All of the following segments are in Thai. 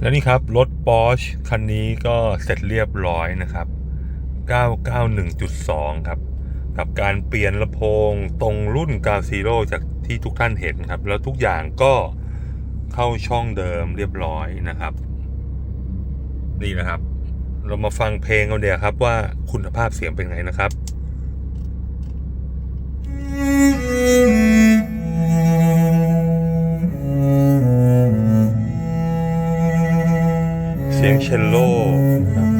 แล้วนี่ครับ รถ Porsche คันนี้ก็เสร็จเรียบร้อยนะครับ 991.2 ครับ กับการเปลี่ยนลำโพงตรงรุ่น9 Zero จากที่ทุกท่านเห็นครับ แล้วทุกอย่างก็เข้าช่องเดิมเรียบร้อยนะครับ นี่นะครับ เรามาฟังเพลงกันเดี๋ยวครับว่าคุณภาพเสียงเป็นไงนะครับ สียงเชลโลนะครับ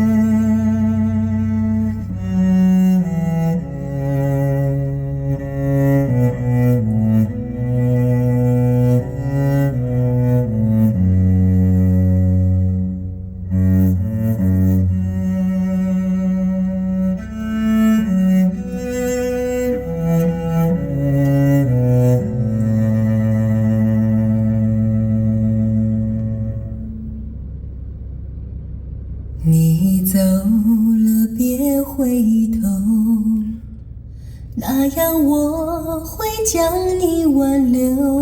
你走了，别回头，那样我会将你挽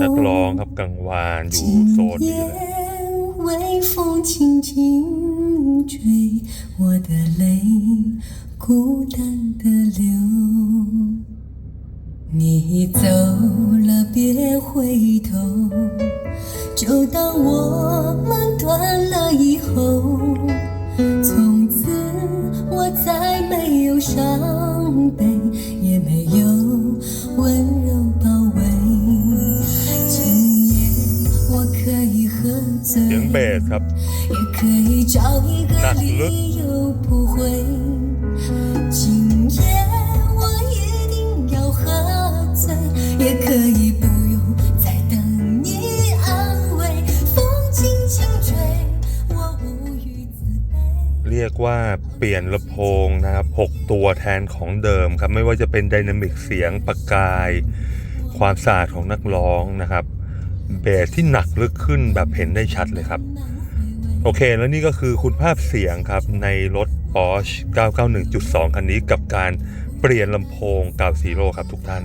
นัก 留。 ร้องครับกังวานอยู่โซน 今 นี้ 夜 เลย 微风轻轻吹，我的泪孤单的流。你走了，别回头，就当我们断了以后， 从此我再没有伤悲也没有温柔包围。今夜我可以喝醉也可以找一个理由不回。今夜 รียกว่าเปลี่ยนลำโพงนะครับ 6 ตัวแทนของเดิมครับ ไม่ว่าจะเป็นไดนามิกเสียงประกาย ความสะอาดของนักร้องนะครับเบสที่หนักลึกขึ้นแบบเห็นได้ชัดเลยครับ โอเค แล้วนี่ก็คือคุณภาพเสียงครับ ในรถ Porsche 991.2 คันนี้กับการเปลี่ยนลำโพง9 Zero ครับทุกท่าน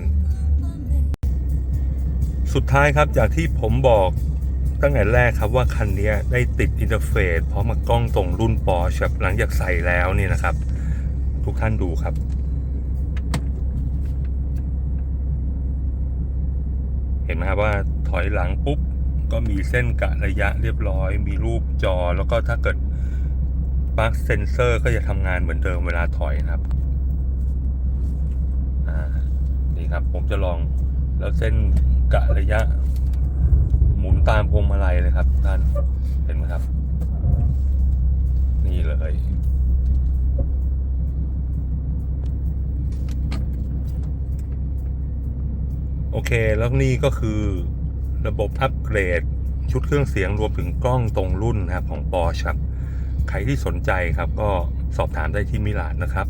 สุดท้ายครับจากที่ผมบอก ตั้งแต่แรกครับว่าคันนี้ได้ติดอินเทอร์เฟซพร้อมกับกล้องตรงรุ่น Porsche ครับหลังจากใส่แล้วนี่นะครับ ทุกท่านดูครับเห็นไหมครับว่าถอยหลังปุ๊บ ก็มีเส้นกะระยะเรียบร้อย มีรูปจอแล้วก็ถ้าเกิดปลั๊กเซนเซอร์ก็จะทำงานเหมือนเดิมเวลาถอยนะครับนี่ครับผมจะลองแล้วเส้นกะระยะ หมุนตามพวงมาลัยเลยครับท่านเห็นไหมครับ นี่เลยโอเคแล้วนี่ก็คือระบบอัปเกรด ชุดเครื่องเสียงรวมถึงกล้องตรงรุ่นนะครับของปอชครับ ใครที่สนใจครับก็สอบถามได้ที่มิลานนะครับ